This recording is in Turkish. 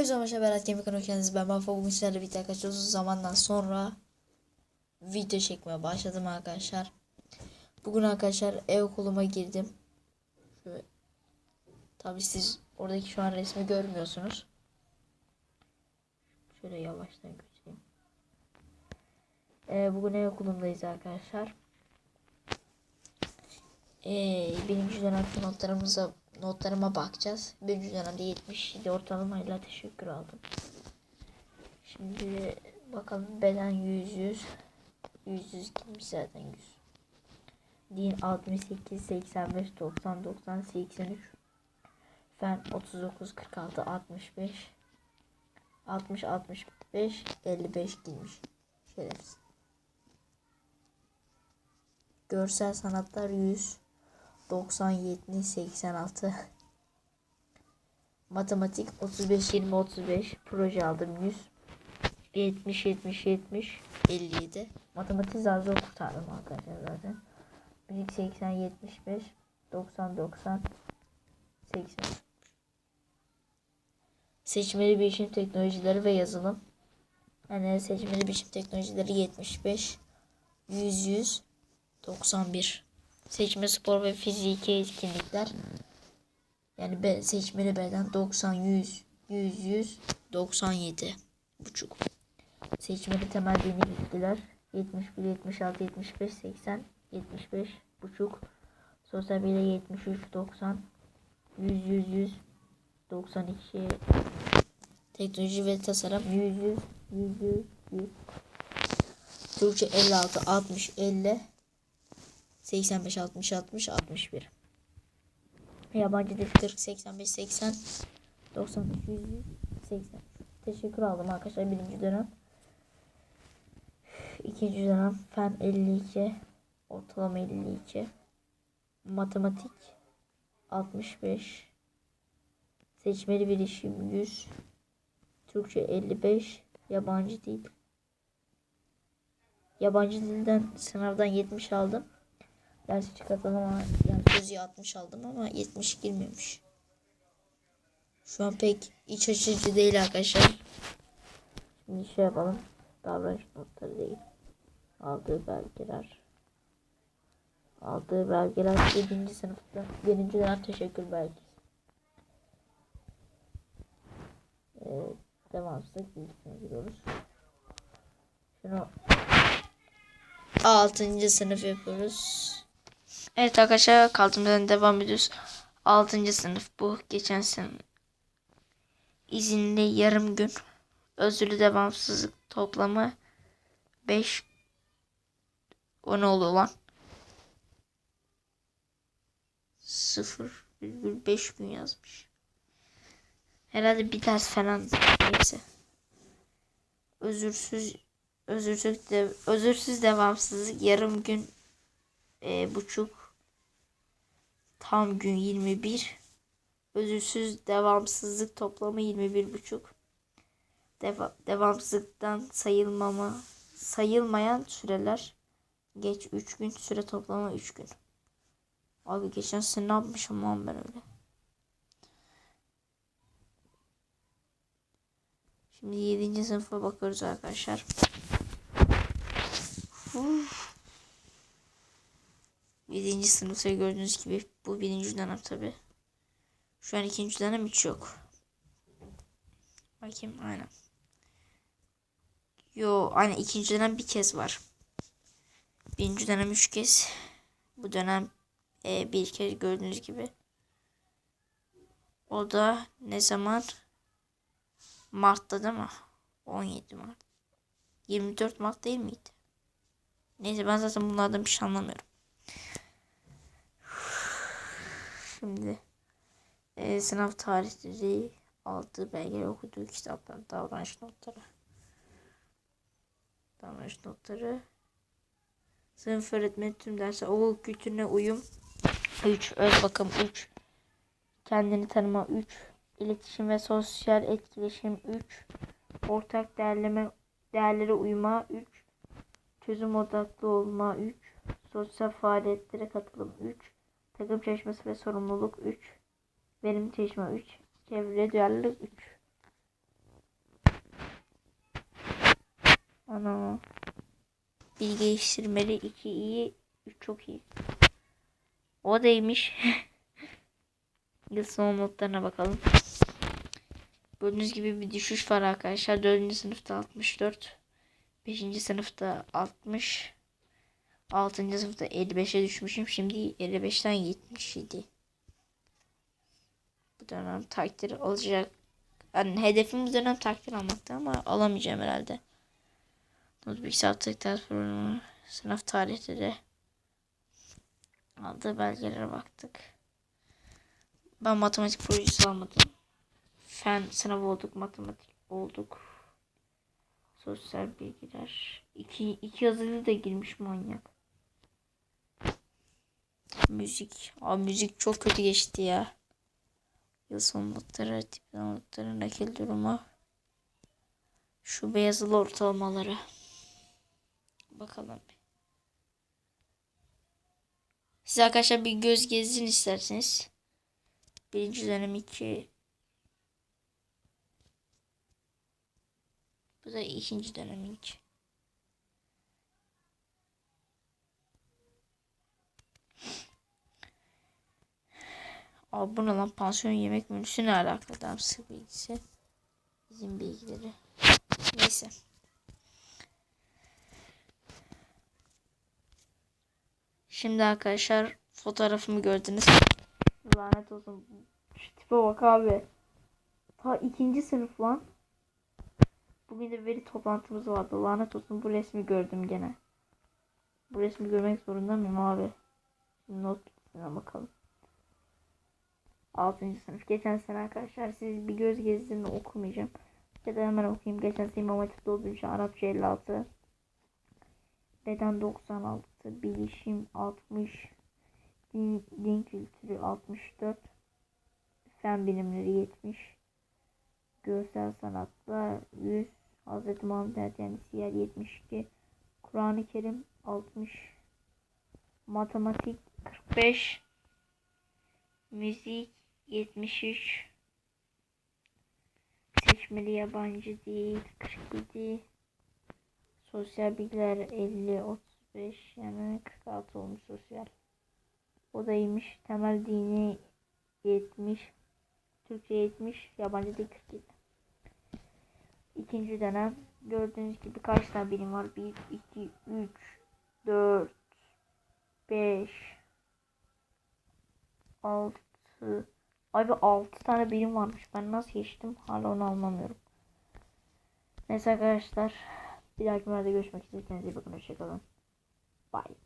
Hepsi amaçla Berat Kemik geldiniz. Ben Mafa bugün sizlerle birlikte arkadaşlar uzun zamandan sonra video çekmeye başladım arkadaşlar. Bugün arkadaşlar ev okuluma girdim. Şöyle. Tabi siz oradaki şu an resmi görmüyorsunuz. Şöyle yavaştan göstereyim. Ee, bugün ev okulundayız arkadaşlar. Ee, birinci dönem notlarımıza notlarıma bakacağız. Birinci dönemde 77 ortalamayla teşekkür aldım. Şimdi bakalım beden 100 100 100 100 gitmiş zaten 100. Din 68 85 90 90 83 Fen 39 46 65 60 65 55 girmiş. Şerefsiz. Görsel sanatlar 100 90 70 86 Matematik 35 20 35 proje aldım 100 70 70 70 57 Matematik zar zor kurtardım arkadaşlar zaten. Müzik 80 75 90 90 80 Seçmeli bilişim teknolojileri ve yazılım. Yani seçmeli bilişim teknolojileri 75 100 100 91 Seçme spor ve fiziki etkinlikler. Yani be, seçmeli beden 90 100 100 100 97 buçuk. Seçmeli temel dini bilgiler 71 76 75 80 75 buçuk. Sosyal bilgi 73 90 100 100 100 92 Teknoloji ve tasarım 100 100 100 100 100 Türkçe 56 60 50 85 60 60 61 Yabancı dil 40 85 80 93 100 80 Teşekkür aldım arkadaşlar birinci dönem. İkinci dönem fen 52 ortalama 52 matematik 65 seçmeli bilişim 100 Türkçe 55 yabancı dil. Yabancı dilden sınavdan 70 aldım ders çıkartalım ama yani sözü 60 aldım ama 70 girmemiş. Şu an pek iç açıcı değil arkadaşlar. Şimdi şey yapalım. Davranış notları değil. Aldığı belgeler. Aldığı belgeler 7. sınıfta. 1. dönem teşekkür belgesi. Evet, devamsızlık bilgisine giriyoruz. Şunu 6. sınıf yapıyoruz. Evet arkadaşlar kaldığımız yerden devam ediyoruz. 6. sınıf bu. Geçen sene izinli yarım gün. Özürlü devamsızlık toplamı 5 o ne oluyor lan? 0,5 gün yazmış. Herhalde bir ders falan neyse. Özürsüz özürsüz de, özürsüz devamsızlık yarım gün e, buçuk. Tam gün 21 özürsüz devamsızlık toplamı 21 buçuk. Deva, devamsızlıktan sayılmama sayılmayan süreler. Geç 3 gün süre toplama 3 gün. Abi geçen sene ne yapmışım lan ben öyle? Şimdi 7. sınıfa bakıyoruz arkadaşlar. Uf. 7. sınıfta gördüğünüz gibi bu birinci dönem tabi. Şu an ikinci dönem hiç yok. Bakayım aynen. Yo aynen ikinci dönem bir kez var. Birinci dönem üç kez. Bu dönem e, bir kez gördüğünüz gibi. O da ne zaman? Mart'ta değil mi? 17 Mart. 24 Mart değil miydi? Neyse ben zaten bunlardan bir şey anlamıyorum. Şimdi. E, sınav tarihleri aldığı belgeleri okuduğu kitaplar davranış notları. Davranış notları. Sınıf öğretmeni tüm dersler okul kültürüne uyum. 3 öz bakım 3 kendini tanıma 3 iletişim ve sosyal etkileşim 3 ortak değerleme değerlere uyma 3 çözüm odaklı olma 3 sosyal faaliyetlere katılım 3 Takım çalışması ve sorumluluk 3. Verim çalışma 3. Çevre duyarlılık 3. Ana. Bilgi geliştirmeli 2 iyi, 3 çok iyi. O deymiş. Yıl sonu notlarına bakalım. Gördüğünüz gibi bir düşüş var arkadaşlar. 4. sınıfta 64. 5. sınıfta 60. 6. sınıfta 55'e düşmüşüm. Şimdi 55'ten 77. Bu dönem takdir alacak. Yani hedefim bu dönem takdir almaktı ama alamayacağım herhalde. Not bilgisayar tek ders programı sınav tarihleri aldığı belgelere baktık. Ben matematik projesi almadım. Fen sınavı olduk, matematik olduk. Sosyal bilgiler. İki, iki yazılı da girmiş manyak. Müzik. Abi müzik çok kötü geçti ya. Yıl sonu notları, diploma notları, nakil durumu. Şube yazılı ortalamaları. Bakalım. Siz arkadaşlar bir göz gezdin isterseniz. Birinci dönem iki. Bu da ikinci dönem iki. Abi bu ne lan pansiyon yemek menüsü ne alaka? Damsı bilgisi. Bizim bilgileri. Neyse. Şimdi arkadaşlar fotoğrafımı gördünüz. Lanet olsun. Şu tipe bak abi. Ta ikinci sınıf lan. Bugün de veri toplantımız vardı. Lanet olsun bu resmi gördüm gene. Bu resmi görmek zorunda mıyım abi? Not bakalım. 6. sınıf. Geçen sene arkadaşlar siz bir göz gezdiğini okumayacağım. Ya da hemen okuyayım. Geçen sene İmam Hatip'te olduğu Arapça 56. Beden 96. Bilişim 60. Din, din kültürü 64. Fen bilimleri 70. Görsel sanatlar 100. Hz. Muhammed yani siyer 72. Kur'an-ı Kerim 60. Matematik 45. Müzik 73. Seçmeli yabancı değil 47. Sosyal bilgiler 50 35 yani 46 olmuş sosyal. O da iyiymiş. Temel dini 70. Türkçe 70. Yabancı dil 47. İkinci dönem gördüğünüz gibi kaç tane bilim var? 1, 2, 3, 4, 5, 6, Abi 6 tane birim varmış. Ben nasıl geçtim? Hala onu anlamıyorum. Neyse arkadaşlar. Bir dahaki videoda görüşmek üzere. Kendinize iyi bakın. Hoşçakalın. Bye.